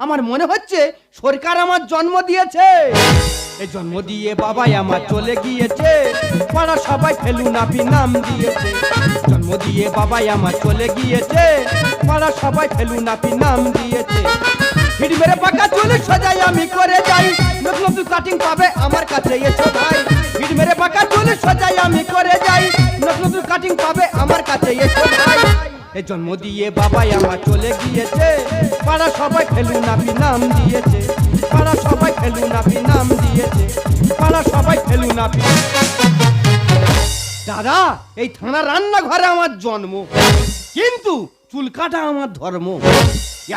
আমার মনে হচ্ছে সরকার আমার জন্ম দিয়েছে। এই জন্ম দিয়ে বাবাই আমার চলে গিয়েছে। পাড়া সবাই ফেলু নাপি নাম দিয়েছে। জন্ম দিয়ে বাবাই আমার চলে গিয়েছে। পাড়া সবাই ফেলু নাপি নাম দিয়েছে। ভিড় মেরে পাকা চলে সাজাই আমি করে যাই। নতুন নতুন কাটিং পাবে আমার কাছে এসো ভাই। ভিড় মেরে পাকা চলে সাজাই আমি করে যাই। নতুন নতুন কাটিং পাবে আমার কাছে এসো ভাই। এ জন্ম দিয়ে বাবাই আমার চলে গিয়েছে। পাড়া সবাই ফেলু নাপি নাম দিয়েছে। পাড়া সবাই ফেলু নাপি নাম দিয়েছে। পাড়া সবাই ফেলু নাপি দাদা, এই থানা রান্নাঘরে আমার জন্ম। কিন্তু চুল কাটা আমার ধর্ম।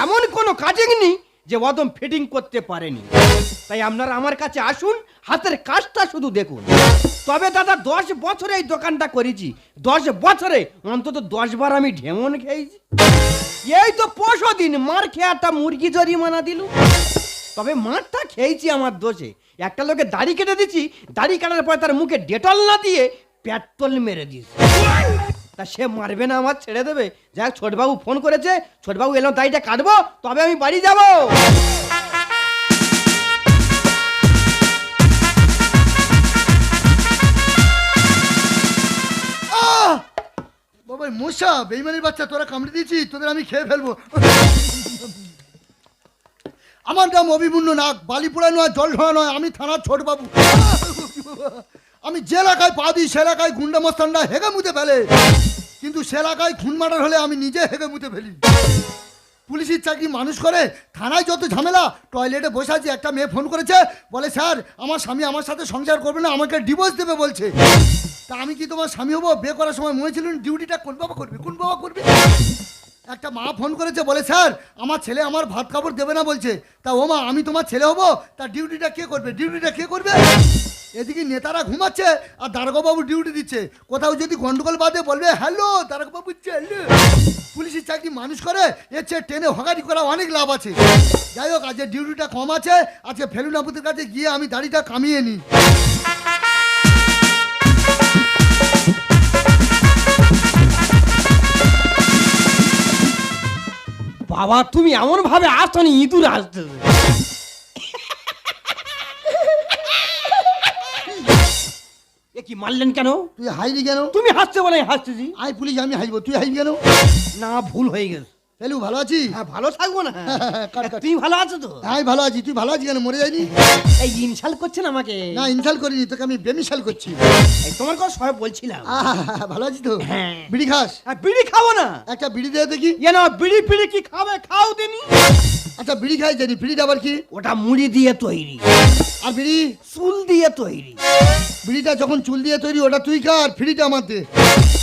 এমন কোনো কাটিং নেই যে অদম ফিটিং করতে পারেনি। তাই আপনারা আমার কাছে আসুন হাতের কাজটা শুধু দেখুন। তবে দাদা, দশ বছরে এই দোকানটা করেছি। দশ বছরে, অন্তত দশ বার আমি ঢেমন খেয়েছি। এই তো পরশু দিন মার খেয়ে একটা মুরগি জরিমানা দিল। তবে মারটা খেয়েছি আমার দোষে। একটা লোকে দাড়ি কেটে দিচ্ছি দাড়ি কাটার পরে তার মুখে ডেটল না দিয়ে পেট্রোল মেরে দিয়েছি। তা সে মারবে না, আমার ছেড়ে দেবে। যাক ছোটবাবু ফোন করেছে, ছোটবাবু এলাম দাড়িটা কাটবো, তবে আমি বাড়ি যাব। এই মশা, বেইমানির বাচ্চা, তোরা কামড়ে দিয়েছি তোদের আমি খেয়ে ফেলব। আমার নাম অভিমুন্য নাক বালিপুরা নয় জল ঢোয়া নয়, আমি থানার ছোট বাবু। আমি যে এলাকায় পা দিই, সে এলাকায় গুন্ডা মস্তানরা হেগে মুতে ফেলে। কিন্তু সে এলাকায় খুন মার্ডার হলে আমি নিজে হেগে মুতে ফেলি। পুলিশের চাকরি মানুষ করে, থানায় যত ঝামেলা, টয়লেটে বসে আছে, একটা মেয়ে ফোন করেছে, বলে, স্যার, আমার স্বামী আমার সাথে সংসার করবে না, আমাকে ডিভোর্স দেবে, বলছে। তা আমি কি তোমার স্বামী হব? বিয়ে করার সময় মনে ছিল ডিউটিটা কোন বাবা করবে? কোন বাবা করবে? একটা মা ফোন করেছে, বলে, স্যার, আমার ছেলে আমার ভাত কাপড় দেবে না, বলছে। তা ও মা, আমি তোমার ছেলে হব? তার ডিউটিটা কে করবে? ডিউটিটা কে করবে? এদিকে নেতারা ঘুমাচ্ছে, আর দারোগাবাবু ডিউটি দিচ্ছে। কোথাও যদি গন্ডগোল বাদে বলবে, হ্যালো দারোগাবাবু হ্যালো পুলিশের চাকরি মানুষ করে, এর চেয়ে ট্রেনে করা অনেক লাভ আছে। যাই হোক, আজকে ডিউটিটা কম আছে, আজকে ফেলুনাপুতের কাছে গিয়ে আমি দাড়িটা কামিয়ে নিই। বাবা তুমি এমন ভাবে আসছো নি ইঁদুর আসতে এ কি মারলেন কেন? তুই হাইলি কেন? তুমি হাসছো বলে হাসতেছি। আমি পুলিশ আমি হাসবো। তুই হাসবি কেন? না ভুল হয়ে গেছে। ফেলু ভালো আছি হ্যাঁ ভালো থাকব না। কাট, কাট। ভালো আছো তো? আমি ভালো আছি। তুই ভালো আছি কেন? মরে যায়নি? এই ইনসাল করছেন আমাকে? না ইনসাল করিনি তোকে আমি বেমিশাল করছি। তোমার কথা সবাই বলছিলাম। আহা, ভালো আছি তো? হ্যাঁ। বিড়ি খাস? বিড়ি খাব না। একটা বিড়ি দিয়ে দেখি। না বিড়ি ফিড়ি কি খাবে? খাও দিনি। আচ্ছা বিড়ি খাই জানি। বিড়িটা আবার কি? ওটা মুড়ি দিয়ে তৈরি। আর বিড়ি? চুল দিয়ে তৈরি। বিড়িটা যখন চুল দিয়ে তৈরি ওটা তুই খা আর ফ্রিটা আমার দে।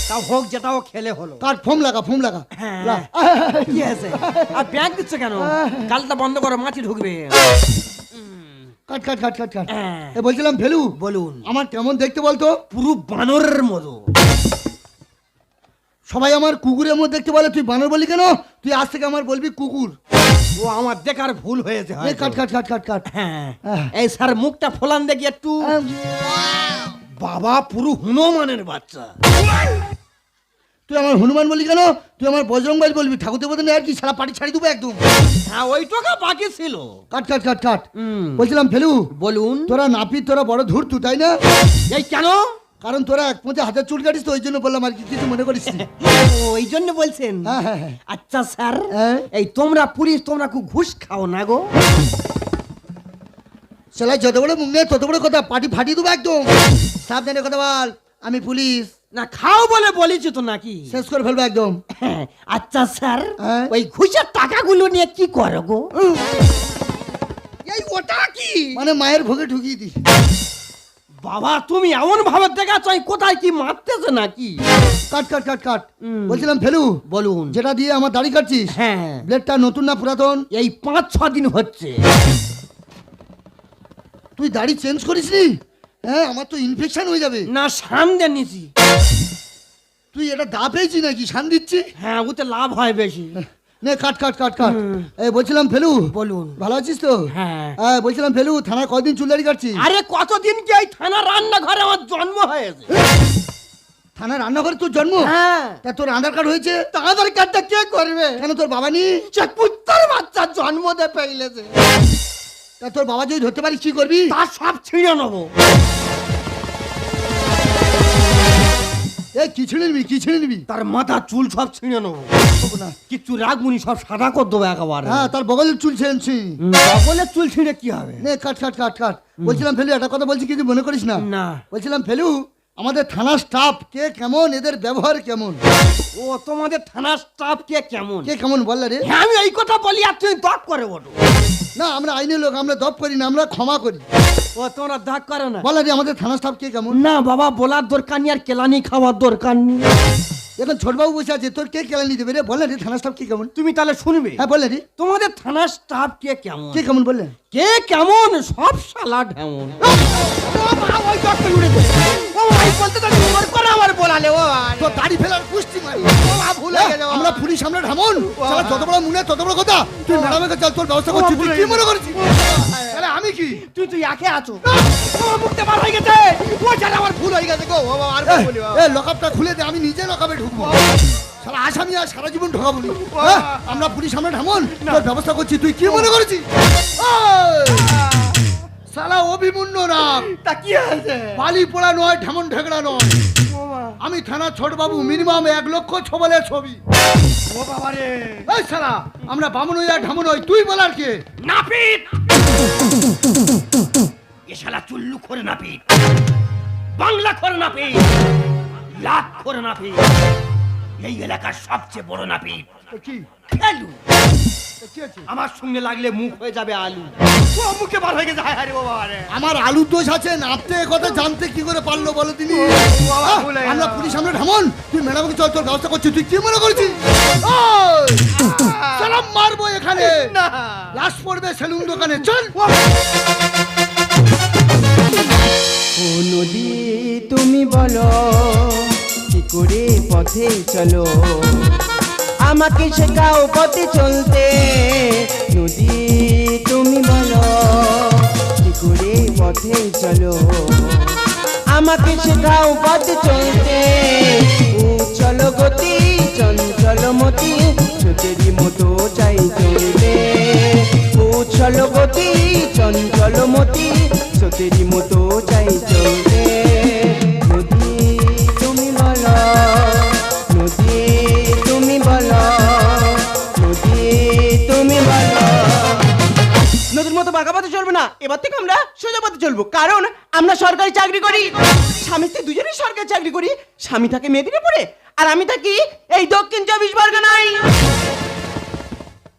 তা হোক যেটাও খেলে হলো। কাট ফোম লাগা ফোম লাগা। হ্যাঁ। কি আছে আর ব্যাগ দিচ্ছ কেন? গালটা বন্ধ করো মাছি ঢুকবে। কাট কাট কাট কাট কাট। হ্যাঁ। এ বলছিলাম ফেলু বলুন। আমার কেমন দেখতে বলতো? পুরো বানরের মতো। সবাই আমার কুকুরের মধ্যে দেখতে বলে তুই বানর বলি কেন? তুই আজ থেকে আমার বলবি কুকুর। ও আমার দেখার ভুল হয়েছে। কাট কাট কাট কাট কাট। হ্যাঁ। এই স্যার মুখটা ফোলান দেখি একটু। বাবা পুরো হনুমানের বাচ্চা। তুই আমার হনুমান বলি কেন? তুই আমার বজরং বাড়ি বলবি ঠাকুর দেবতা আর কি সারা পাটি ছাড়ি দেবো একদম। হ্যাঁ ওই টাকা বাকি ছিল। কাট কাট কাট কাট। বলছিলাম ফেলু বলুন। তোরা নাপিত তোরা বড় ধূর্তু তাই না? এই কেন? কারণ তোরা এক পথে হাতের চুল কাটিস তো ওই জন্য বললাম আর কি কিছু মনে করিস ওই জন্য বলছেন? হ্যাঁ, হ্যাঁ, হ্যাঁ। আচ্ছা স্যার? এই তোমরা পুলিশ তোমরা খুব ঘুষ খাও না গো। সেলাই যত বড় মুখ নেই তত বড় কথা পাটি ফাটিয়ে দেবো একদম। সাবধানে কথা বল আমি পুলিশ। না খাও বলে বলেছি তো নাকি? শেষ করে ফেলব একদম। আচ্ছা স্যার হ্যাঁ? ওই ঘুষের টাকাগুলো নিয়ে কি করো গো? এই ওটা কি? মানে মায়ের ভোগে ঢুকিয়ে দিস। বাবা তুমি এমন ভাবে দেখাচ্ছ আমি কোথায় কি মারতেছো নাকি? কাট কাট কাট কাট। বলছিলাম ফেলু বলুন। যেটা দিয়ে আমার দাড়ি কাটছিস হ্যাঁ। ব্লেডটা নতুন না পুরাতন? এই পাঁচ ছ দিন হচ্ছে। তুই দাড়ি চেঞ্জ করিস নি হ্যাঁ আমার তো ইনফেকশন হয়ে যাবে। না সামনে নিছি তুই এটা দা পেয়েছি নাকি? শান দিচ্ছি? হ্যাঁ ওতে লাভ হয় বেশি। নে কাট কাট কাট কাট। এই বলছিলাম ফেলু। বলুন। ভালো আছিস তো? হ্যাঁ। বলছিলাম ফেলু থানায় কদিন চুল দাড়ি কাটছিস? আরে কতদিন কি এই থানা রান্নাঘরে আমার জন্ম হয়েছে? থানা রান্নাঘরে তোর জন্ম? হ্যাঁ। তা তোর আধার কার্ড হয়েছে? তা আধার কার্ডটা কে করবে? কেন তোর বাবা নি পুত্তর বাচ্চার জন্ম দে পেইলেছে। তা তোর বাবা যদি ধরতে পারিস কি করবি? তার সব ছিঁড়ে নেব। এই কি ছিঁড়ে নিবি কি ছিঁড়ে নিবি? তার মাথা চুল সব ছিঁড়ে নেব। না। কিচ্ছু সব সাদা করে দেবো একেবারে। হ্যাঁ তার বগলের চুল ছিঁড়েছি সকলের চুল ছিঁড়ে কি হবে? নে কাট কাট কাট কাট। বলছিলাম ফেলু একটা কথা বলছি কিছু মনে করিস না। না। বলছিলাম ফেলু আমাদের থানা স্টাফ কে কেমন? এদের ব্যবহার কেমন? ও তোমাদের থানা স্টাফ কে কেমন? কে কেমন বললে রে? হ্যাঁ আমি এই কথা বলি আর তুমি দপ করে ওঠো। না আমরা আইনের লোক আমরা দপ করি না আমরা ক্ষমা করি। ও তোমরা দাগ করে না। বলে রে আমাদের থানা স্টাফ কে কেমন? না বাবা বলার দরকার নেই আর কেলানি খাওয়ার দরকার নেই। এখন ছোটবাবু বসে আছে তোর কে কেলানি দেবে রে? বল রে থানা স্টাফ কে কেমন? তুমি তাহলে শুনবে। হ্যাঁ বলে রে। তোমাদের থানা স্টাফ কে কেমন? কে কেমন বললেন কে কেমন? সব শালা ঢেমন। আমার বলালে ও তো দাড়ি ফেলার পুষ্টি মারি। ভুল হয়ে গেল আমরা পুলিশ আমরা ঢামন। শালা যত বড় মুনে তত বড় কথা। তুই ম্যাডামের কাছে চল তোর ব্যবস্থা করছি। তুই কি মনে করছিস? আমি কি? তুই তুই একে আছো। মুখতে বার হয়ে গেছে। ও জানে আমার ভুল হয়ে গেছে গো। বাবা, আর বলি লকআপটা খুলে দে আমি নিজে লকআপে ঢুকবো। সারা আসামি আর সারা জীবন ঢোকাবো। হ্যাঁ? আমরা পুলিশ আমরা ঢামন। তোর ব্যবস্থা করছি। তুই কি মনে করেছিস? শালা অভিমন্য না তা কি আছে বালি পোড়া নয় ঢেমন ঢেকড়া নয়। আমি থানা ছোট বাবু মিনিমাম এক লক্ষ ছবলের ছবি। ও বাবা রে এই শালা আমরা বামন হই আর ঢামন হই তুই বলার কে? নাপিত! এ শালা চুল্লু করে নাপিত। বাংলা করে নাপিত। লাখ করে নাপিত। এই এলাকার সবচেয়ে বড় নাপিত। কি? খেলু? আমার সঙ্গে লাগলে মুখ হয়ে যাবে আলু। ও মুখে বার হয়ে গেছে। হায় হায় বাবা রে। আমার আলু দোষ আছে নাপতে এ কথা জানতে কি করে পারল বলো তিনি? আমরা পুলিশ আমরা ঢামন। তুই ম্যাডামকে চল তোর ব্যবস্থা করছিস তুই কি মনে করছিস? সালাম মারবো এখানে। না। লাশ পড়বে সেলুন দোকানে। চল। ও নদী তুমি বলো কি করে পথে চলো? আমাকে শেখাও পথে চলতে। নদী তুমি বলো কি করে পথে চলো, আমাকে শেখাও পথে চলতে। চলো গতি চঞ্চল মতি সুতেরি মতো চাই চলবে ও চলো গতি চঞ্চল মতি সতেরি মতো পথে চলবো। কারণ আমরা সরকারি চাকরি করি। স্বামী স্ত্রী দুজনেই সরকারি চাকরি করি। স্বামী থাকে মেদিনীপুরে আর আমি থাকি এই দক্ষিণ চব্বিশ পরগনায়।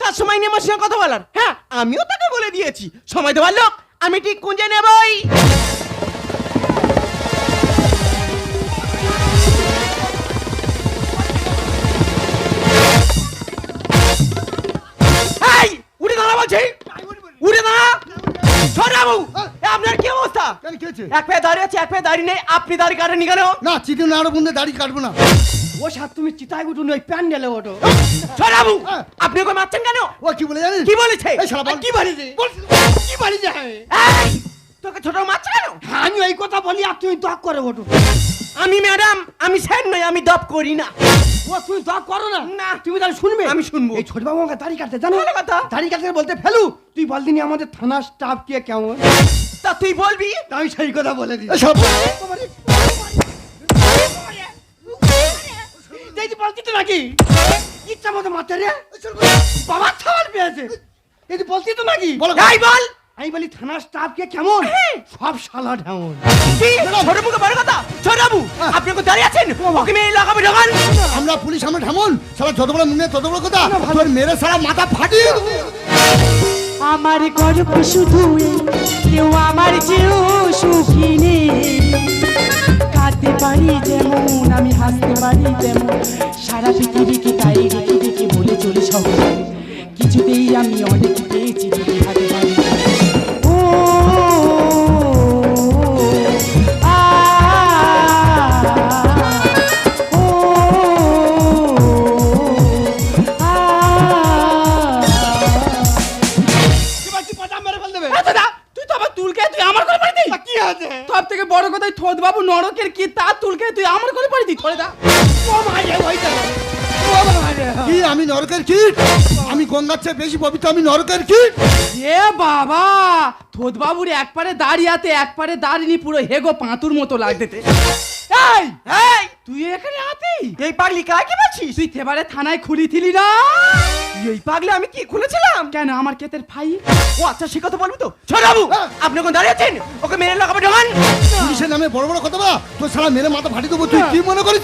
তার সময় নিয়ে আমার সঙ্গে কথা বলার। হ্যাঁ আমিও তাকে বলে দিয়েছি। সময় দেওয়ার লোক, আমি ঠিক খুঁজে নেবই। এই, উঠে দাঁড়া বলছি। উঠে দাঁড়া। সরাবু আপনার কি অবস্থা? কেন কি হয়েছে? এক পায়ে দাঁড়িয়ে আছে এক পায়ে দাঁড়িয়ে নেই আপনি দাঁড়িয়ে কাটেনি কেন? না চিঠি না আরও বন্ধে দাড়ি কাটবো না। ও সাত তুমি চিতায় উঠুন ওই প্যান্ডেলে ওঠো সরাবু হ্যাঁ। আপনি ওকে মারছেন কেন? ও কি বলে জানিস? কি বলেছে। কি বলেছে? কি বাড়ি যায় তোকে ছোট মারছে কেন? হ্যাঁ, আমি এই কথা বলি আর তুমি দক করে ওঠো আমি ম্যাডাম আমি স্যার নই আমি দপ করি না। ও তুমি দক করো না। না। তুমি তাহলে শুনবে? আমি শুনব। এই ছোট বাবু আমাকে দাড়ি কাটতে জানো? কথা। দাড়ি কাটতে বলতে ফেলু তুই বলদিনি আমাদের থানার স্টাফ কে কেমন? তা তুই বলবি? আমি সেই কথা বলে দিই। শালা এই বলতি তো নাকি? ইচ্ছা মতো মারতে রে। বাবা ছাল পেয়েছে। এই যে বলতি তো নাকি? বলো। এই বল। আমি বলি থানার স্টাফ কে কেমন? হ্যাঁ। সব শালা ঢেমন ছোট মুখে বড় কথা? ছোট বাবু আপনি ওকে দাঁড়িয়ে আছেন? ওকে মেয়ে লাগাবে ঢোকান। আমরা পুলিশ আমরা ঢামন সারা যত বড় মুনে তত বড় কথা। তোর মেরে সারা মাথা ফাটিয়ে দেবো। আমার গর্ব শুধু কেউ আমার চেয়েও সুখী নেই। কাঁদতে পারি যেমন, আমি হাসতে পারি তেমন সারা পৃথিবীকে তাই রেখে রেখে বলে চলে সবাই কিছুতেই আমি অনেক পেয়েছি হাতে পারি সব থেকে বড় কথাই থোদ বাবু নরকের কি তা তুলকে তুই আমার করে পারি দি দা। ও কি আমি নরকের কি? আমি গঙ্গার চেয়ে বেশি পবিত্র আমি নরকের কি? এ বাবা থোদ বাবুর এক পারে দাঁড়িয়াতে এক পারে দাঁড়িনি পুরো হেগো পাঁতুর মতো লাগতে এই এই! তুই এখানে আতি? এই পাগলি কাকে বলছিস? তুই থেবারে থানায় খুলিছিলি না। এই পাগলি আমি কি খুলেছিলাম? কেন আমার কেতের ফাই? ও আচ্ছা সে কথা বলবি তো। ছোটবাবু আপনি কোন দাঁড়িয়ে আছেন? ওকে মেরে লাগাবে ঢোকান পুলিশের নামে বড় বড় কথা বলা। তোর সারা মেরে মাথা ফাটি দেবো। তুই কি মনে করিস?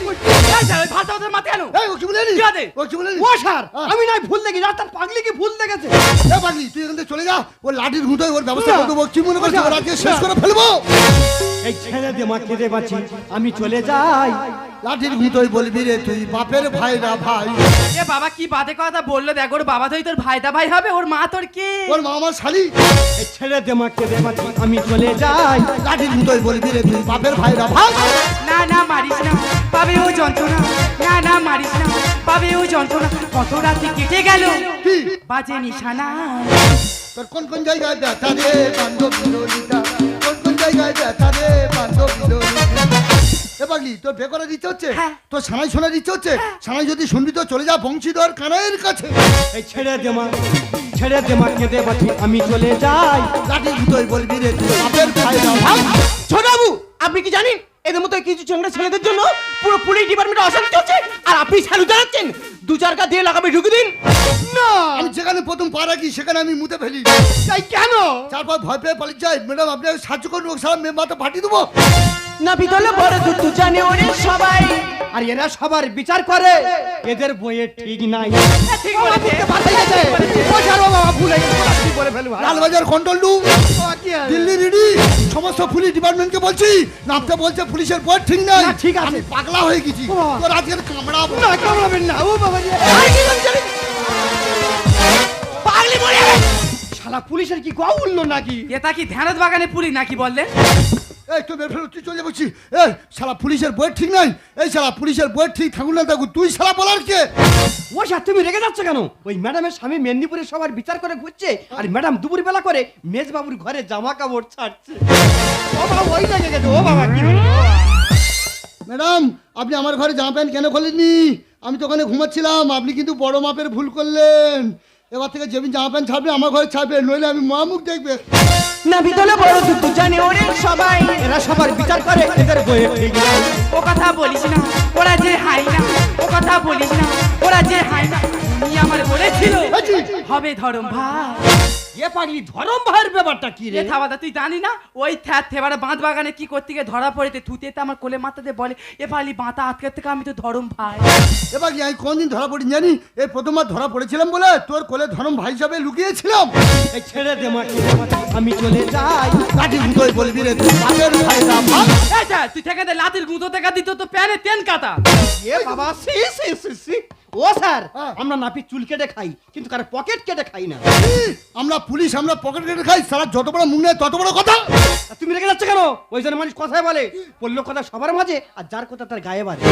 ভাষা ওদের মাথায় কেন ও কি বলে নি কি আছে? ও কি বলে ও স্যার হ্যাঁ। আমি নাই ভুল দেখি রাস্তার পাগলি কি ভুল দেখেছে? এ পাগলি তুই এখান থেকে চলে যা। ও লাঠির ঘুঁটোয় ওর ব্যবস্থা। করে দেবো। কি মনে করছিস না। ওর আজকে শেষ করে ফেলব। এই ছেড়ে দে মা কেঁদে বাঁচি। আমি চলে যাই। লাঠির ঘুঁটোয় বলবি রে তুই বাপের ভাই না ভাই। এ বাবা কি বাদে কথা বলল দেখ ওর বাবা তো তোর ভাইদা ভাই হবে ওর মা তোর কি? ওর মা আমার শালি। এই ছেড়ে দে মা কেঁদে বাঁচি আমি চলে যাই। লাঠির ঘুঁটোয় বলবি রে তুই বাপের ভাই না ভাই। না না মারিস না পাবে ও যন্ত্রণা। না না মারিস না পাবে ও যন্ত্রণা। কত রাতে কেটে গেল কি? বাজে নিশানা। তোর কোন কোন জায়গায় ব্যথা রে বান্ধব বিরোধিতা কোন কোন জায়গায় ব্যথা রে বান্ধব বিরোধিতা এ পাগলি তোর দিতে হচ্ছে? হ্যাঁ। তোর সানাই শোনা দিতে হচ্ছে? সানাই যদি শুনবি তো চলে যা বংশীধর কানাইয়ের কাছে। এই ছেড়ে দে মা ছেড়ে দে মা কেঁদে আমি চলে যাই। ঘুঁটোয় বলবি রে তুই বাপের ভাই না ভাই আপনি কি জানেন? এদের মতো কিছু চ্যাংড়া ছেলেদের জন্য পুরো পুলিশ ডিপার্টমেন্টে অশান্তি হচ্ছে আর আপনি স্যালু জানাচ্ছেন দু চার গা দিয়ে লাগাবে ঢুকে দিন। না! আমি যেখানে প্রথম পা রাখি সেখানে আমি মুতে ফেলি। তাই কেন? তারপর ভয় পেয়ে পালিয়ে যাই ম্যাডাম আপনি সাহায্য করুন ওকে সারা মেয়ে মাথা ফাটিয়ে দেবো। না বিদলে বড় দুটো জানে ওরে সবাই। আর এরা সবার বিচার করে। এদের বইয়ে ঠিক নাই। ঠিক বলেছে। ও স্যার, ও বাবা, ভুলে গেছি, বলে ফেলব, হ্যাঁ? লালবাজার কন্ট্রোল রুম সমস্ত পুলিশ ডিপার্টমেন্টকে বলছি নামটা বলছে পুলিশের পর ঠিক নাই। ঠিক আছে। আমি পাগলা হয়ে গেছি। তোর আজকের কামড়াবো না, কামড়াবেন না, ও বাবা পাগলি মরে শালা পুলিশের কি গা উঠল নাকি? এটা কি ধ্যানত বাগানে পুলিশ নাকি বললেন এই তো বের ফেরত তুই চলে বলছি এই শালা পুলিশের বই ঠিক নাই? এই শালা পুলিশের বই ঠিক থাকুন না থাকুক তুই শালা বলার কে? ও স্যার তুমি রেগে যাচ্ছ কেন? ওই ম্যাডামের স্বামী মেদিনীপুরে সবার বিচার করে ঘুরছে আর ম্যাডাম দুপুর বেলা করে মেজবাবুর ঘরে জামা কাপড় ছাড়ছে। ও বাবা ওই লেগে গেছে ও বাবা কি? ম্যাডাম আপনি আমার ঘরে জামা প্যান্ট কেন খোলেননি? আমি তো ওখানে ঘুমাচ্ছিলাম আপনি কিন্তু বড় মাপের ভুল করলেন। এবার থেকে যেদিন জামা প্যান্ট ছাপবে আমার ঘরে ছাপবে নইলে আমি মহামুখ দেখবে। না বিদলে বড় দুঃখ জানে ওরে সবাই। এরা সবার বিচার করে এদের বইয়ে ঠিক ও কথা বলিস না ওরা যে হাই না ও কথা বলিস না ওরা যে হাই না উনি আমার বলেছিল হবে ধরম ভাই এ পাগলি ধরম ভাইয়ের ব্যাপারটা কি রে? এ থাবাদা তুই জানি না? ওই থ্যাত থেবারে বাঁধ বাগানে কি করতে গিয়ে ধরা পড়েতে থুতেতে আমার কোলে মাথাতে বলে এ পালি বাঁতা আটকে থেকে আমি তো ধরম ভাই। এবার আমি কোনদিন ধরা পড়ি জানি? এই প্রথমবার ধরা পড়েছিলাম বলে তোর কোলে ধরম ভাই হিসাবে লুকিয়েছিলাম। এই ছেড়ে দে মা আমি চলে যাই। লাঠি মুখোই বলবি রে তুই বাপের ভাই না ভাই তুই থেকে দে লাতির গুঁতো থেকে দিত তো প্যানে তেন কাটা। এ বাবা সি সি সি সি। ও স্যার হ্যাঁ। আমরা নাপি চুল কেটে খাই কিন্তু কার পকেট কেটে খাই না। আমরা পুলিশ আমরা পকেট কেটে খাই সারা যত বড় মুখ নেই তত বড় কথা। তুমি রেখে যাচ্ছ কেন? ওই জন্য মানুষ কথায় বলে পড়ল কথা সবার মাঝে আর যার কথা তার গায়ে বাজে।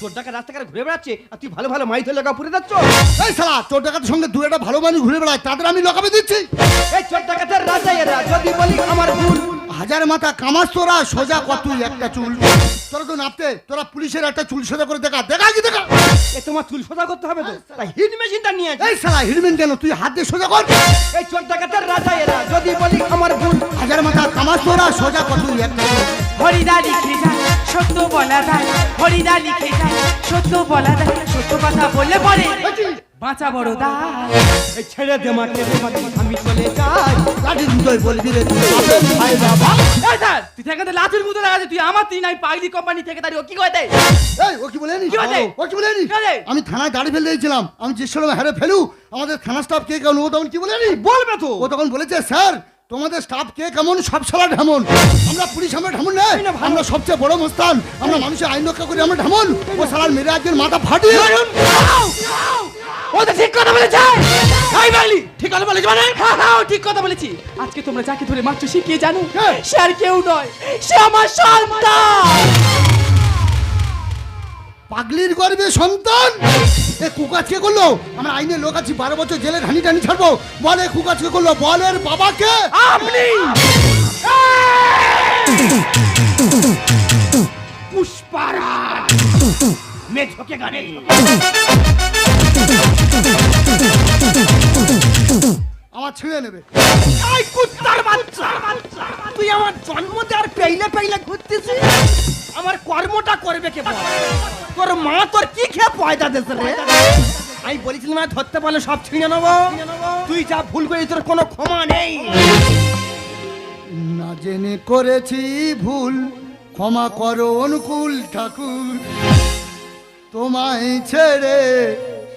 তোর টাকা রাস্তাঘাটে ঘুরে বেড়াচ্ছে আর তুই ভালো ভালো মাইথের লেখা পুরে যাচ্ছ? এই সালা তোর টাকার সঙ্গে দু একটা ভালো মানুষ ঘুরে বেড়ায় তাদের আমি লকাবে দিচ্ছি। এই চোর টাকাতের রাজা এরা যদি বলি আমার ভুল হাজার মাথা কামাস তোরা সোজা কত একটা চুল। তোরা তো নাপতে? তোরা পুলিশের একটা চুল সোজা করে দেখা। দেখা কি দেখা? এ তোমার চুল সোজা করতে হবে তো? তাই হিট মেশিনটা নিয়ে এই সালা হিরমেন কেন? তুই হাত দিয়ে সোজা কর। এই চোর টাকাতের রাজা এরা। যদি বলি আমার ভুল। হাজার মাথা কামাস তোরা সোজা কত একটা চুল। হরিদা লিখে যায় সত্য বলা যায়। হরিদা লিখে যায় সত্য বলা যায়। সত্য কথা বললে পরে। বাঁচা বড় দা এই ছেড়ে দে মা কেঁদে আমি চলে যাই। লাঠির রে তুই বাপের ভাই ভাই। এই স্যার তুই থেকে দে লাতির গুঁতো লাগাছে তুই আমার তুই নাই পাগলি কোম্পানি থেকে দাঁড়িয়ে ও কি করে দেয় এই ও কি বলেনি বলে? ও কি বলেনি আমি থানায় দাঁড়িয়ে ফেলে দিয়েছিলাম আমি যে সময় হেরে ফেলু আমাদের থানা স্টাফ কে কেমন ও তখন কি বলেনি বলবে তো। ও তখন বলেছে স্যার তোমাদের স্টাফ কে কেমন সব সালা ঢামন। আমরা পুলিশ আমরা ঢামন না। আমরা সবচেয়ে বড় মস্তান। আমরা মানুষের আইন রক্ষা করি আমরা ঢামন। ও সালার মেরে আজকের মাথা ফাটিয়ে ও তো ঠিক কথা বলেছে? এই বাঙালি ঠিক কথা বলেছি মানে? হ্যাঁ হ্যাঁ ও ঠিক কথা বলেছি। আজকে তোমরা যাকে ধরে মারছো সে কে জানো? কে? সে আর কেউ নয় সে আমার সন্তান। পাগলির গর্বে সন্তান? এ কুকাজ কে করল? আমরা আইনের লোক আছি বারো বছর জেলে ঘানি টানি ছাড়বো। বলে কুকাজ কে করল বলের বাবাকে। আপনি! পুষ্পারাজ। মে ঝোঁকে গানে। আমার ছিঁড়ে নেবে। এই কুত্তার বাচ্চা! তুই আমার জন্ম দেওয়ার পেইলে পেইলে ঘুরতেছিস? আমার কর্মটা করবে কে তোর মা তোর কি খেয়ে পয়দা দেছে রে? আমি বলেছিলাম ধরতে পারলে সব ছিঁড়ে নেব। তুই যা ভুল করি তোর কোনো ক্ষমা নেই। না জেনে করেছি ভুল ক্ষমা করো অনুকূল ঠাকুর। তোমায় ছেড়ে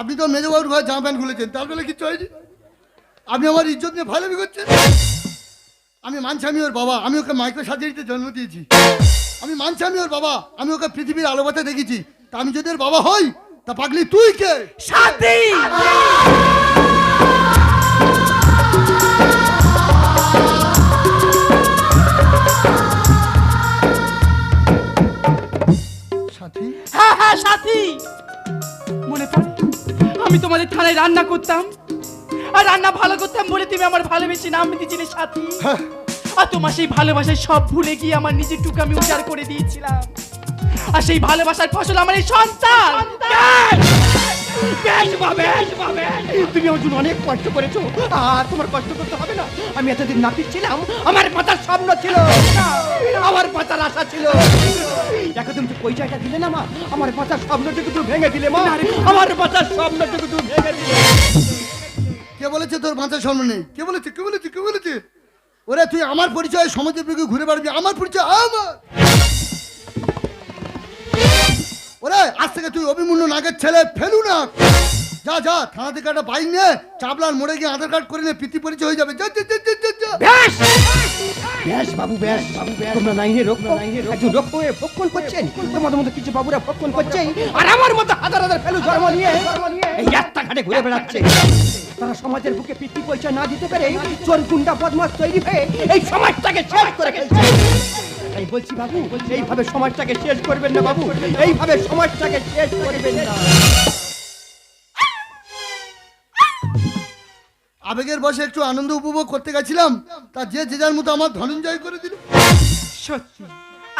আপনি তো মেজবাবুর ঘরে জামা প্যান্ট খুলেছেন, তার বেলা কিচ্ছু হয়নি? আপনি আমার ইজ্জত নিয়ে ভালো করছেন? আমি মানছি আমি ওর বাবা, আমি ওকে মাইক্রো সার্জারিতে জন্ম দিয়েছি। আমি মানছি আমি ওর বাবা, আমি ওকে পৃথিবীর আলোবাতে দেখেছি। তা আমি যদি ওর বাবা হই, তা পাগলি তুই কে? সাথী! আমি তোমাদের থানায় রান্না করতাম। আর রান্না ভালো করতাম বলে তুমি আমার ভালোবেসে নাম দিয়েছিলে সাথী। হ্যাঁ। আর তোমার সেই ভালোবাসায় সব ভুলে গিয়ে আমার নিজের টুকু আমি উজাড় করে দিয়েছিলাম। আর সেই ভালোবাসার ফসল আমার এই সন্তান! বেশ তুমি আমার জন্য অনেক কষ্ট করেছ। আর তোমার কষ্ট করতে হবে না। আমি এতদিন নাপিত ছিলাম আমার মাথার স্বপ্ন ছিল। আমার মাথার আশা ছিল। দেখো তুমি জায়গা দিলে না মা? আমার মাথার স্বপ্নটুকু তুমি ভেঙে দিলে মা। আমার মাথার স্বপ্নটুকু তুমি ভেঙে দিলে। কে বলেছে তোর মাথায় স্বর্ণ নেই? কে বলেছে? কে বলেছে? কে বলেছে? ওরে তুই আমার পরিচয় সমাজের দিকে ঘুরে বেড়াবি। আমার পরিচয় আমার। ওরে আজ থেকে তুই অভিমন্যু নাগের ছেলে ফেলু না। যা যা থানা থেকে একটা বাইক নে চাবলার মোড়ে গিয়ে আধার কার্ড করে নে প্রীতি পরিচয় হয়ে যাবে। যা যা যা, যা, যা, যা। ব্যাস! ব্যাস বাবু ব্যাস বাবু ব্যাস। তোমরা নাইনে রক্ষ একজন রক্ষ হয়ে ভক্ষণ করছেন। তোমাদের মতো কিছু বাবুরা ভক্ষণ করছে আর আমার মতো হাজার হাজার ফেলু জন্ম নিয়ে এই রাস্তা ঘাটে ঘুরে বেড়াচ্ছে। তারা সমাজের বুকে পিতৃ পরিচয় না দিতে পেরে চোর গুন্ডা বদমাস তৈরি হয়ে এই সমাজটাকে শেষ করে ফেলছে। তাই বলছি বাবু এইভাবে সমাজটাকে শেষ করবেন না বাবু এইভাবে সমাজটাকে শেষ করবেন না। আবেগের বসে একটু আনন্দ উপভোগ করতে গেছিলাম তা যে যে যার মতো আমার ধনঞ্জয় করে দিল। সত্যি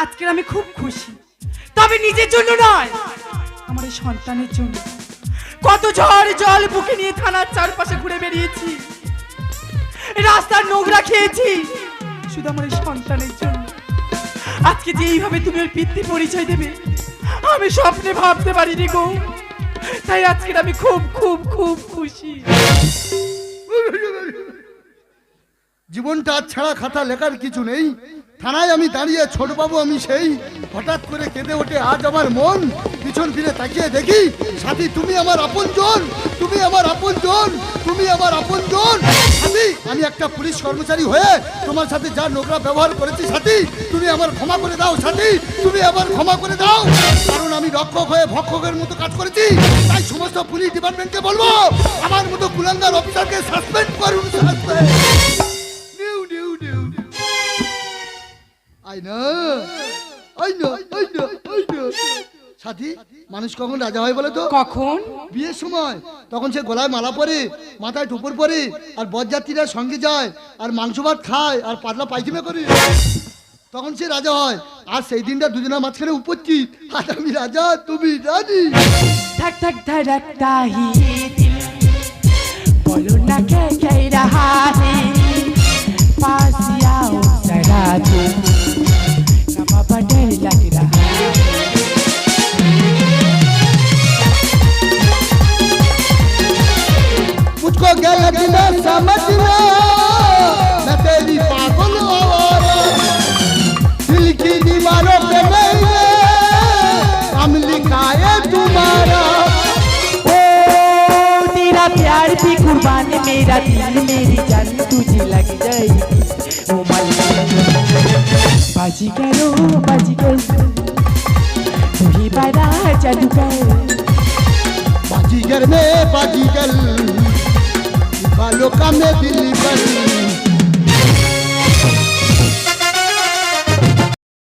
আজকের আমি খুব খুশি। তবে নিজের জন্য নয় আমার এই সন্তানের জন্য। কত ঝড় জল বুকে নিয়ে থানার চারপাশে ঘুরে বেরিয়েছি রাস্তার নোংরা খেয়েছি শুধু আমার এই সন্তানের জন্য। আজকে যে এইভাবে তুমি ওর পিতৃ পরিচয় দেবে, আমি স্বপ্নে ভাবতে পারিনি গো। তাই আজকে আমি খুব খুব খুব খুশি। জীবনটা ছাড়া খাতা লেখার কিছু নেই। থানায় আমি দাঁড়িয়ে ছোটবাবু আমি সেই হঠাৎ করে কেঁদে ওঠে, আজ আমার মন পিছন ফিরে তাকিয়ে দেখি, সাথী, তুমি আমার আপনজন, তুমি আমার আপনজন, তুমি আমার আপনজন। সাথী, আমি একটা পুলিশ কর্মচারী হয়ে তোমার সাথে যা নোংরা ব্যবহার করেছি, সাথী, তুমি আমার ক্ষমা করে দাও, সাথী, তুমি আমার ক্ষমা করে দাও। কারণ আমি রক্ষক হয়ে ভক্ষকের মতো কাজ করেছি, তাই সমস্ত পুলিশ ডিপার্টমেন্টকে বলব, আমার মতো কুলাঙ্গার অফিসারকে সাসপেন্ড করুন সাসপেন্ড তাই না সাথী মানুষ কখন রাজা হয় বলে তো? কখন? বিয়ের সময়। তখন সে গলায় মালা পরে মাথায় টুপুর পরে আর বরযাত্রীরা সঙ্গে যায় আর মাংস ভাত খায় আর পাতলা পায়খানা করে। তখন সে রাজা হয়। আর সেই দিনটা দুজনের মাঝখানে উপস্থিত। আর আমি রাজা তুমি রানী। থাক থাক ধারাক তাহি मुझको समझना मैं तेरी पागल दिल की दीवारों पे हम लिखा है तुम्हारा। ओ, तेरा प्यार मेरा दिल मेरी जान तुझे लग जाएगी। बज गयो बज गई तुही बड़ा जादू गए बाजीगर में बाजीगर बालों का में दिल बनी